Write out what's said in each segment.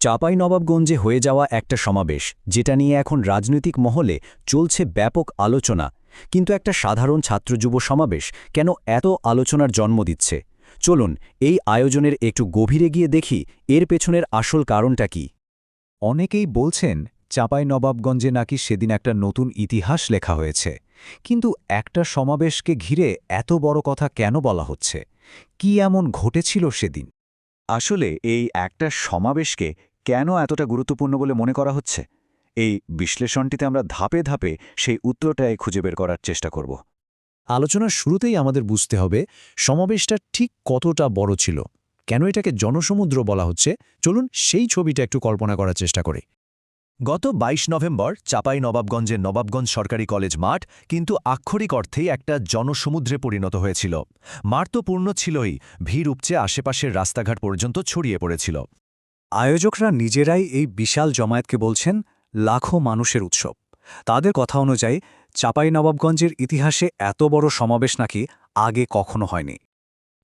চাপাই নবাবগঞ্জে হয়ে যাওয়া একটা সমাবেশ, যেটা নিয়ে এখন রাজনৈতিক মহলে চলছে ব্যাপক আলোচনা। কিন্তু একটা সাধারণ ছাত্রযুব সমাবেশ কেন এত আলোচনার জন্ম দিচ্ছে? চলুন, এই আয়োজনের একটু গভীরে গিয়ে দেখি এর পেছনের আসল কারণটা কি। অনেকেই বলছেন চাঁপাই নবাবগঞ্জে নাকি সেদিন একটা নতুন ইতিহাস লেখা হয়েছে। কিন্তু একটা সমাবেশকে ঘিরে এত বড় কথা কেন বলা হচ্ছে? কি এমন ঘটেছিল সেদিন? আসলে এই একটা সমাবেশকে কেন এতটা গুরুত্বপূর্ণ বলে মনে করা হচ্ছে? এই বিশ্লেষণটিতে আমরা ধাপে ধাপে সেই উত্তরটাই খুঁজে বের করার চেষ্টা করব। আলোচনার শুরুতেই আমাদের বুঝতে হবে, সমাবেশটা ঠিক কতটা বড় ছিল। কেন এটাকে জনসমুদ্র বলা হচ্ছে? চলুন সেই ছবিটা একটু কল্পনা করার চেষ্টা করি। গত ২২ নভেম্বর, চাপাই নবাবগঞ্জের নবাবগঞ্জ সরকারি কলেজ মাঠ কিন্তু আক্ষরিক অর্থেই একটা জনসমুদ্রে পরিণত হয়েছিল। মাঠ তো পূর্ণ ছিলই, ভিড় উপচে আশেপাশের রাস্তাঘাট পর্যন্ত ছড়িয়ে পড়েছিল। আয়োজকরা নিজেরাই এই বিশাল জমায়েতকে বলছেন লাখো মানুষের উৎসব। তাদের কথা অনুযায়ী চাপাই নবাবগঞ্জের ইতিহাসে এত বড় সমাবেশ নাকি আগে কখনো হয়নি।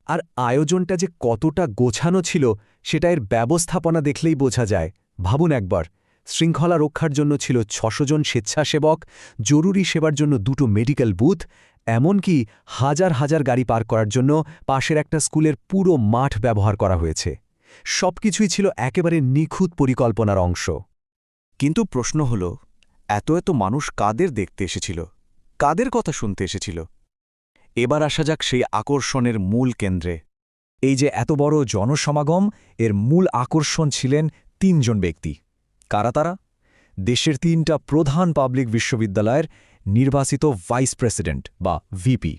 আর আয়োজনটা যে কতটা গোছানো ছিল, সেটা এর ব্যবস্থাপনা দেখলেই বোঝা যায়। ভাবুন একবার, শৃঙ্খলা রক্ষার জন্য ছিল ছশো জন স্বেচ্ছাসেবক, জরুরি সেবার জন্য দুটো মেডিকেল বুথ, এমনকি হাজার হাজার গাড়ি পার করার জন্য পাশের একটা স্কুলের পুরো মাঠ ব্যবহার করা হয়েছে। সবকিছুই ছিল একেবারে নিখুঁত পরিকল্পনার অংশ। কিন্তু প্রশ্ন হল, এত এত মানুষ কাদের দেখতে এসেছিল? কাদের কথা শুনতে এসেছিল? এবার আসা যাক সেই আকর্ষণের মূল কেন্দ্রে। এই যে এত বড় জনসমাগম, এর মূল আকর্ষণ ছিলেন তিনজন ব্যক্তি। কারা তারা? দেশের তিনটা প্রধান পাবলিক বিশ্ববিদ্যালয়ের নির্বাচিত ভাইস প্রেসিডেন্ট বা ভিপি।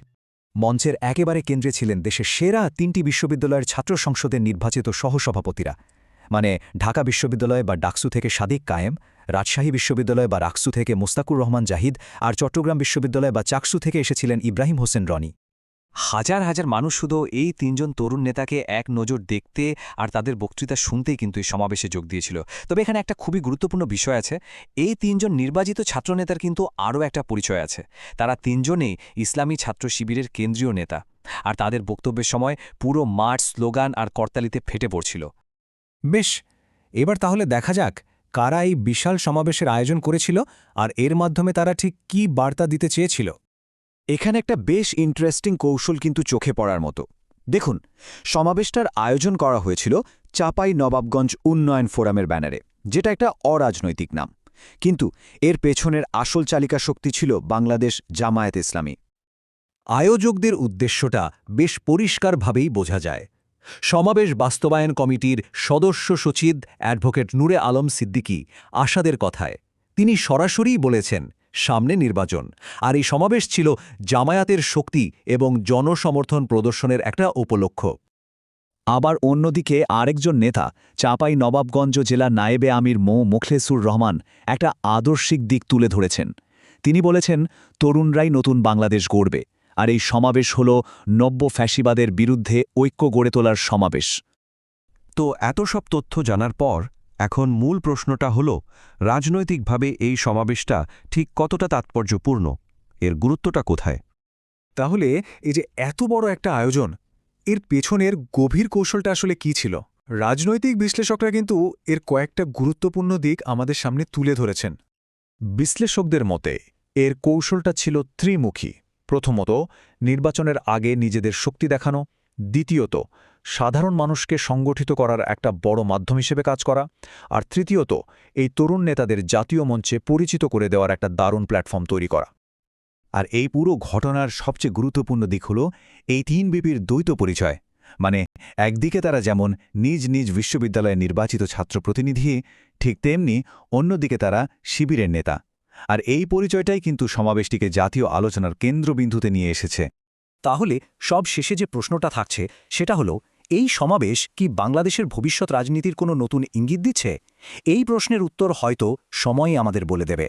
মঞ্চের একেবারে কেন্দ্রে ছিলেন দেশের সেরা তিনটি বিশ্ববিদ্যালয়ের ছাত্র সংসদের নির্বাচিত সহসভাপতিরা। মানে ঢাকা বিশ্ববিদ্যালয় বা ডাকসু থেকে সাদিক কায়েম, রাজশাহী বিশ্ববিদ্যালয় বা রাকসু থেকে মোস্তাকুর রহমান জাহিদ আর চট্টগ্রাম বিশ্ববিদ্যালয় বা চাকসু থেকে এসেছিলেন ইব্রাহিম হোসেন রনি। হাজার হাজার মানুষ শুধু এই তিনজন তরুণ নেতাকে এক নজর দেখতে আর তাদের বক্তৃতা শুনতেই কিন্তু এই সমাবেশে যোগ দিয়েছিল। তবে এখানে একটা খুবই গুরুত্বপূর্ণ বিষয় আছে। এই তিনজন নির্বাচিত ছাত্রনেতার কিন্তু আরও একটা পরিচয় আছে। তারা তিনজনেই ইসলামী ছাত্র শিবিরের কেন্দ্রীয় নেতা আর তাদের বক্তব্যের সময় পুরো মাঠ স্লোগান আর করতালিতে ফেটে পড়ছিল। বেশ, এবার তাহলে দেখা যাক কারা এই বিশাল সমাবেশের আয়োজন করেছিল আর এর মাধ্যমে তারা ঠিক কি বার্তা দিতে চেয়েছিল। এখানে একটা বেশ ইন্টারেস্টিং কৌশল কিন্তু চোখে পড়ার মতো। দেখুন, সমাবেশটার আয়োজন করা হয়েছিল চাপাই নবাবগঞ্জ উন্নয়ন ফোরামের ব্যানারে, যেটা একটা অরাজনৈতিক নাম। কিন্তু এর পেছনের আসল চালিকা শক্তি ছিল বাংলাদেশ জামায়াত ইসলামী। আয়োজকদের উদ্দেশ্যটা বেশ পরিষ্কারভাবেই বোঝা যায়। সমাবেশ বাস্তবায়ন কমিটির সদস্য সচিব অ্যাডভোকেট নূরে আলম সিদ্দিকী আশাদের কথায়, তিনি সরাসরিই বলেছেন সামনে নির্বাচন। আর এই সমাবেশ ছিল জামায়াতের শক্তি এবং জনসমর্থন প্রদর্শনের একটা উপলক্ষ আবার অন্যদিকে আরেকজন নেতা, চাপাই নবাবগঞ্জ জেলা নায়েবে আমির মো. মোখলেসুর রহমান, একটা আদর্শিক দিক তুলে ধরেছেন। তিনি বলেছেন, তরুণরাই নতুন বাংলাদেশ গড়বে। আর এই সমাবেশ হল নব্য ফ্যাসিবাদের বিরুদ্ধে ঐক্য গড়ে তোলার সমাবেশ। তো এত সব তথ্য জানার পর এখন মূল প্রশ্নটা হল, রাজনৈতিকভাবে এই সমাবেশটা ঠিক কতটা তাৎপর্যপূর্ণ? এর গুরুত্বটা কোথায়? তাহলে এই যে এত বড় একটা আয়োজন, এর পেছনের গভীর কৌশলটা আসলে কি ছিল? রাজনৈতিক বিশ্লেষকরা কিন্তু এর কয়েকটা গুরুত্বপূর্ণ দিক আমাদের সামনে তুলে ধরেছেন। বিশ্লেষকদের মতে, এর কৌশলটা ছিল ত্রিমুখী। প্রথমত, নির্বাচনের আগে নিজেদের শক্তি দেখানো, দ্বিতীয়ত সাধারণ মানুষকে সংগঠিত করার একটা বড় মাধ্যম হিসেবে কাজ করা, আর তৃতীয়ত, এই তরুণ নেতাদের জাতীয় মঞ্চে পরিচিত করে দেওয়ার একটা দারুণ প্ল্যাটফর্ম তৈরি করা। আর এই পুরো ঘটনার সবচেয়ে গুরুত্বপূর্ণ দিক হল এই তিন বিপির দ্বৈত পরিচয়। মানে একদিকে তারা যেমন নিজ নিজ বিশ্ববিদ্যালয়ে নির্বাচিত ছাত্র প্রতিনিধি, ঠিক তেমনি অন্যদিকে তারা শিবিরের নেতা। আর এই পরিচয়টাই কিন্তু সমাবেশটিকে জাতীয় আলোচনার কেন্দ্রবিন্দুতে নিয়ে এসেছে। তাহলে সব শেষে যে প্রশ্নটা থাকছে, সেটা হলো এই সমাবেশ কি বাংলাদেশের ভবিষ্যৎ রাজনীতির কোনো নতুন ইঙ্গিত দিচ্ছে? এই প্রশ্নের উত্তর হয়তো সময়ই আমাদের বলে দেবে।